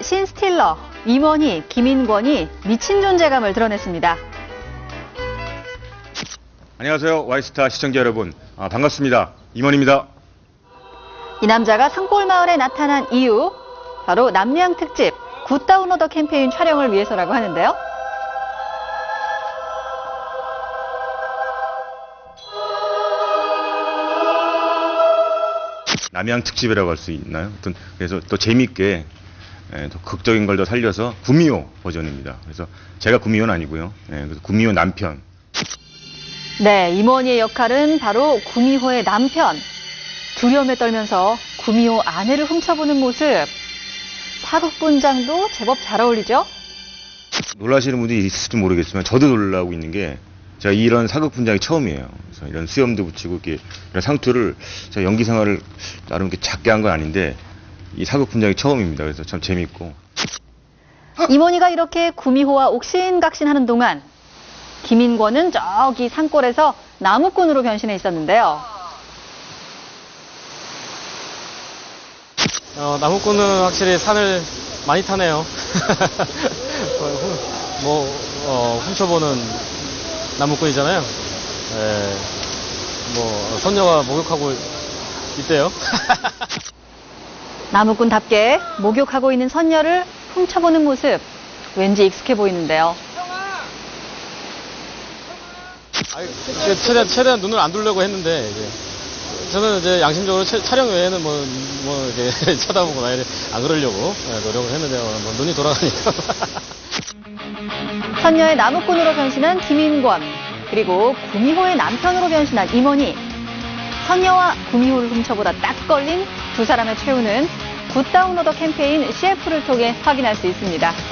신스틸러 임원희, 김인권이 미친 존재감을 드러냈습니다. 안녕하세요. 와이스타 시청자 여러분. 아, 반갑습니다. 임원입니다. 이 남자가 산골마을에 나타난 이유 바로 남양 특집 굿다운 오더 캠페인 촬영을 위해서라고 하는데요. 남양 특집이라고 할 수 있나요? 하여튼 그래서 또 재밌게 예, 또 극적인 걸 더 살려서 구미호 버전입니다. 그래서 제가 구미호는 아니고요. 예, 그래서 구미호 남편. 네, 임원희의 역할은 바로 구미호의 남편. 두려움에 떨면서 구미호 아내를 훔쳐보는 모습. 사극분장도 제법 잘 어울리죠? 놀라시는 분들이 있을지 모르겠지만 저도 놀라고 있는 게 제가 이런 사극 분장이 처음이에요. 그래서 이런 수염도 붙이고 이렇게 이런 상투를 제가 연기 생활을 나름 이렇게 작게 한 건 아닌데 이 사극 분장이 처음입니다. 그래서 참 재밌고 임원희가 이렇게 구미호와 옥신각신하는 동안 김인권은 저기 산골에서 나무꾼으로 변신해 있었는데요. 어, 나무꾼은 확실히 산을 많이 타네요. 뭐, 어, 훔쳐보는 나무꾼이잖아요. 예, 뭐, 선녀가 목욕하고 있대요. 나무꾼답게 목욕하고 있는 선녀를 훔쳐보는 모습. 왠지 익숙해 보이는데요. 그 최대한, 최대한 눈을 안 두려고 했는데, 이제. 저는 이제 양심적으로 채- 촬영 외에는 뭐, 뭐, 이렇게 쳐다보거나 안 그러려고 예, 노력을 했는데, 뭐 눈이 돌아가니까. 선녀의 나무꾼으로 변신한 김인권, 그리고 구미호의 남편으로 변신한 임원희. 선녀와 구미호를 훔쳐보다 딱 걸린 두 사람의 최후는 굿다운로더 캠페인 CF를 통해 확인할 수 있습니다.